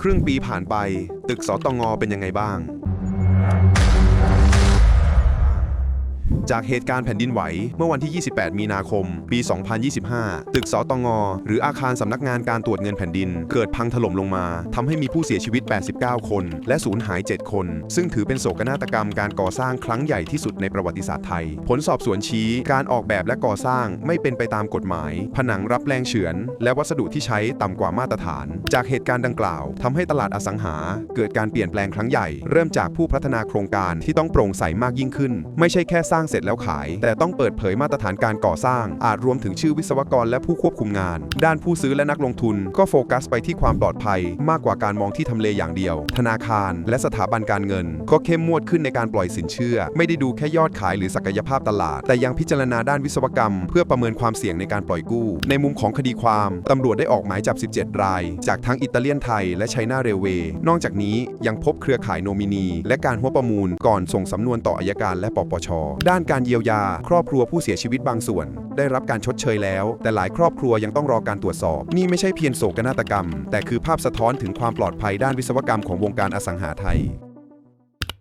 ครึ่งปีผ่านไป ตึกสตงเป็นยังไงบ้าง จากเหตุการณ์แผ่นดินไหว เมื่อวันที่ 28 มีนาคม ปี 2025 ตึกสตงหรืออาคารสำนักงานการตรวจเงินแผ่นดิน เกิดพังถล่มลงมาทำให้มีผู้เสียชีวิต 89 คน และสูญหาย 7 คน ซึ่งถือเป็นโศกนาฏกรรมการก่อสร้างครั้งใหญ่ที่สุดในประวัติศาสตร์ไทย ผลสอบสวนชี้การออกแบบและก่อสร้างไม่เป็นไปตามกฎหมาย ผนังรับแรงเฉือน และวัสดุที่ใช้ต่ำกว่ามาตรฐาน จากเหตุการณ์ดังกล่าวทำให้ตลาดอสังหา เกิดการเปลี่ยนแปลงครั้งใหญ่ เริ่มจากผู้พัฒนาโครงการที่ต้องโปร่งใสมากยิ่งขึ้น ไม่ใช่แค่สร้างเสร็จแล้วขาย แต่ต้องเปิดเผยมาตรฐานการก่อสร้าง อาจรวมถึงชื่อวิศวกรและผู้ควบคุมงาน ด้านผู้ซื้อและนักลงทุน ก็โฟกัสไปที่ความปลอดภัย มากกว่าการมองที่ทำเลอย่างเดียว ธนาคาร และสถาบันการเงิน ก็เข้มงวดขึ้นในการปล่อยสินเชื่อ ไม่ได้ดูแค่ยอดขายหรือศักยภาพตลาด แต่ยังพิจารณาด้านวิศวกรรม เพื่อประเมินความเสี่ยงในการปล่อยกู้ ในมุมของคดีความตำรวจได้ออกหมายจับ 17 ราย จากทั้งอิตาเลียนไทยและไชน่าเรลเวย์นอกจากนี้ยังพบเครือข่ายโนมินี และการหัวประมูลก่อนส่งสำนวนต่ออายการและปปชด้านการเยียวยา ครอบครัวผู้เสียชีวิตบางส่วน ได้รับการชดเชยแล้ว แต่หลายครอบครัวยังต้องรอการตรวจสอบ นี่ไม่ใช่เพียงโศกนาฏกรรม แต่คือภาพสะท้อนถึงความปลอดภัยด้านวิศวกรรมของวงการอสังหาไทย